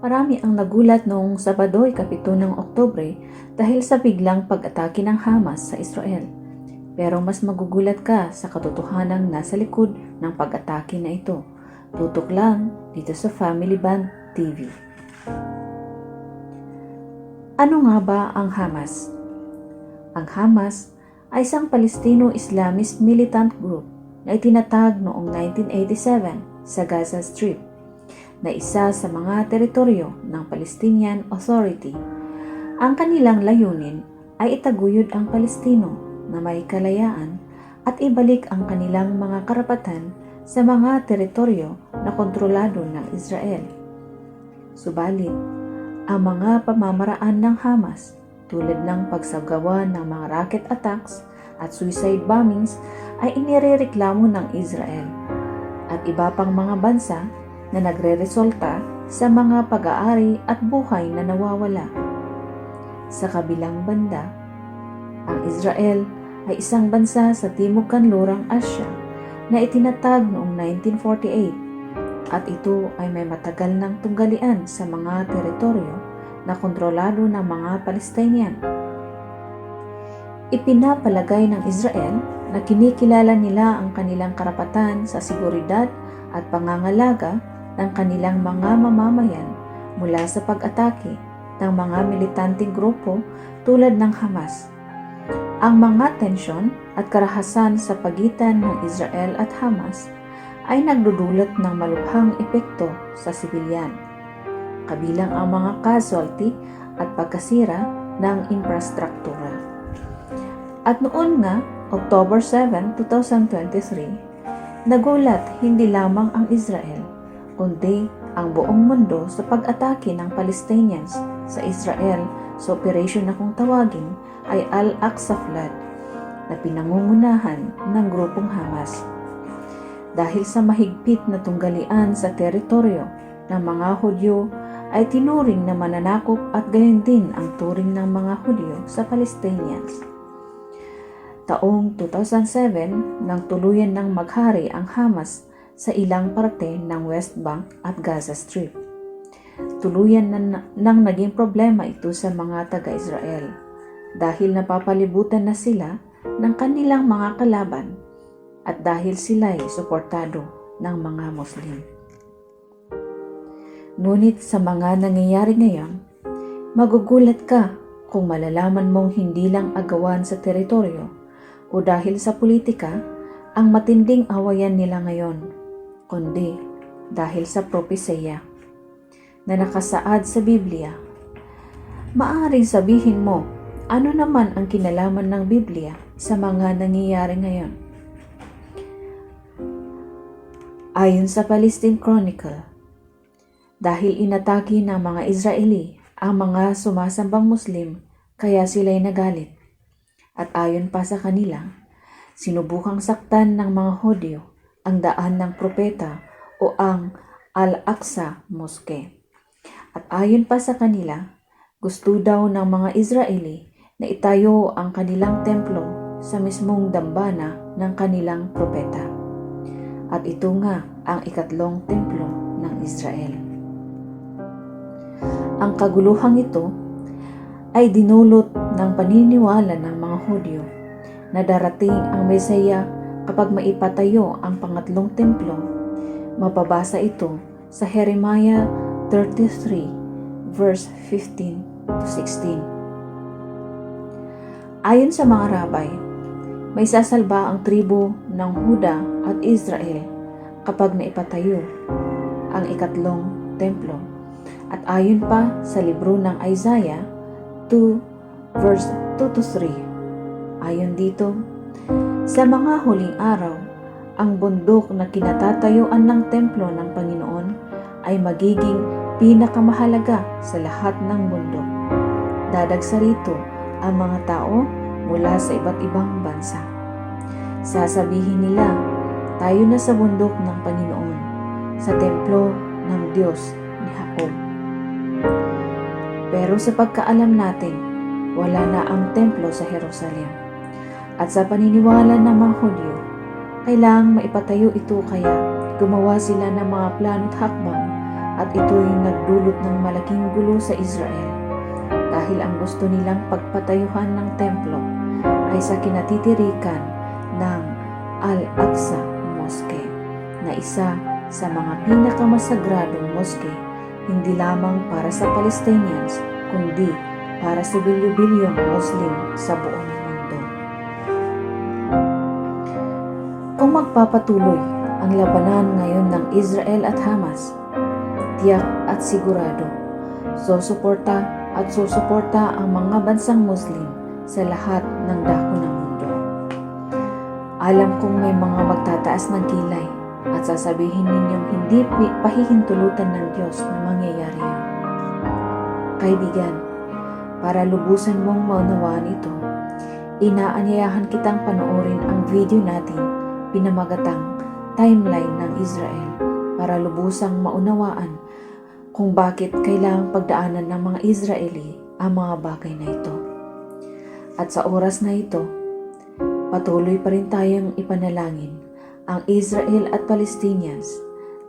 Marami ang nagulat noong Sabado, ikapito ng Oktubre dahil sa biglang pag-atake ng Hamas sa Israel. Pero mas magugulat ka sa katotohanang nasa likod ng pag-atake na ito. Tutok lang dito sa Family Band TV. Ano nga ba ang Hamas? Ang Hamas ay isang Palestino Islamist militant group na itinatag noong 1987 sa Gaza Strip na isa sa mga teritoryo ng Palestinian Authority. Ang kanilang layunin ay itaguyod ang Palestino na may kalayaan at ibalik ang kanilang mga karapatan sa mga teritoryo na kontrolado ng Israel. Subalit, ang mga pamamaraan ng Hamas tulad ng pagsagawa ng mga rocket attacks at suicide bombings ay inirereklamo ng Israel at iba pang mga bansa na nagre-resulta sa mga pag-aari at buhay na nawawala. Sa kabilang banda, ang Israel ay isang bansa sa Timog Kanlurang Asya na itinatag noong 1948 at ito ay may matagal ng tunggalian sa mga teritoryo na kontrolado ng mga Palestinian. Ipinapalagay ng Israel na kinikilala nila ang kanilang karapatan sa seguridad at pangangalaga ng kanilang mga mamamayan mula sa pag-atake ng mga militanteng grupo tulad ng Hamas. Ang mga tensyon at karahasan sa pagitan ng Israel at Hamas ay nagdudulot ng malubhang epekto sa sibilyan, kabilang ang mga casualty at pagkasira ng infrastruktura. At noon nga, October 7, 2023, nagulat hindi lamang ang Israel, kundi ang buong mundo sa pag-atake ng Palestinians sa Israel sa operasyon na kung tawagin ay Al-Aqsa Flood na pinangungunahan ng grupong Hamas. Dahil sa mahigpit na tunggalian sa teritoryo ng mga Hudyo ay tinuring na mananakop at gayon din ang turing ng mga Hudyo sa Palestinians. Taong 2007 nang tuluyan ng maghari ang Hamas sa ilang parte ng West Bank at Gaza Strip. Tuluyan na nang naging problema ito sa mga taga-Israel dahil napapalibutan na sila ng kanilang mga kalaban at dahil sila ay suportado ng mga Muslim. Ngunit sa mga nangyayari ngayon, magugulat ka kung malalaman mong hindi lang agawan sa teritoryo o dahil sa politika ang matinding awayan nila ngayon, kundi dahil sa propesya na nakasaad sa Biblia. Maaring sabihin mo, ano naman ang kinalaman ng Biblia sa mga nangyayari ngayon? Ayon sa Palestine Chronicle, dahil inatake ng mga Israeli ang mga sumasambang Muslim, kaya sila'y nagalit. At ayon pa sa kanila, sinubukang saktan ng mga Hudyo ang daan ng propeta o ang Al-Aqsa Mosque. At ayon pa sa kanila, gusto daw ng mga Israeli na itayo ang kanilang templo sa mismong dambana ng kanilang propeta. At ito nga ang ikatlong templo ng Israel. Ang kaguluhang ito ay dinulot ng paniniwala ng mga Hudyo na darating ang Mesaya kapag maipatayo ang pangatlong templo. Mababasa ito sa Jeremiah 33 verse 15 to 16. Ayon sa mga rabay, may sasalba ang tribo ng Huda at Israel kapag naipatayo ang ikatlong templo. At ayon pa sa libro ng Isaiah 2 verse 2 to 3. Ayon dito, sa mga huling araw, ang bundok na kinatatayuan ng templo ng Panginoon ay magiging pinakamahalaga sa lahat ng bundok. Dadagsa rito ang mga tao mula sa iba't ibang bansa. Sasabihin nila, tayo na sa bundok ng Panginoon, sa templo ng Diyos ni Jacob. Pero sa pagkaalam natin, wala na ang templo sa Jerusalem. At sa paniniwala ng mga Hudyo, kailangang maipatayo ito kaya gumawa sila ng mga plano't hakbang at ito'y nagdulot ng malaking gulo sa Israel. Dahil ang gusto nilang pagpatayuhan ng templo ay sa kinatitirikan ng Al-Aqsa Mosque na isa sa mga pinakamasagradong mosque hindi lamang para sa Palestinians kundi para sa bilyo-bilyong Muslim sa buong Kung magpapatuloy ang labanan ngayon ng Israel at Hamas, tiyak at sigurado, susuporta at susuporta ang mga bansang Muslim sa lahat ng dako ng mundo. Alam kong may mga magtataas ng kilay at sasabihin ninyong hindi pahihintulutan ng Diyos na mangyayari yun. Kaibigan, para lubusan mong maunawaan ito, inaanyayahan kitang panoorin ang video natin pinamagatang Timeline ng Israel para lubusang maunawaan kung bakit kailangang pagdaanan ng mga Israeli ang mga bagay na ito. At sa oras na ito, patuloy pa rin tayong ipanalangin ang Israel at Palestinians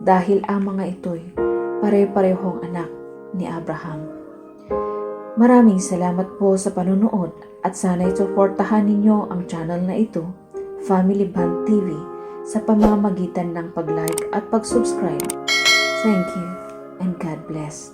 dahil ang mga ito'y pare-parehong anak ni Abraham. Maraming salamat po sa panunood at sana'y suportahan ninyo ang channel na ito, Family Band TV, sa pamamagitan ng pag-like at pag-subscribe. Thank you and God bless.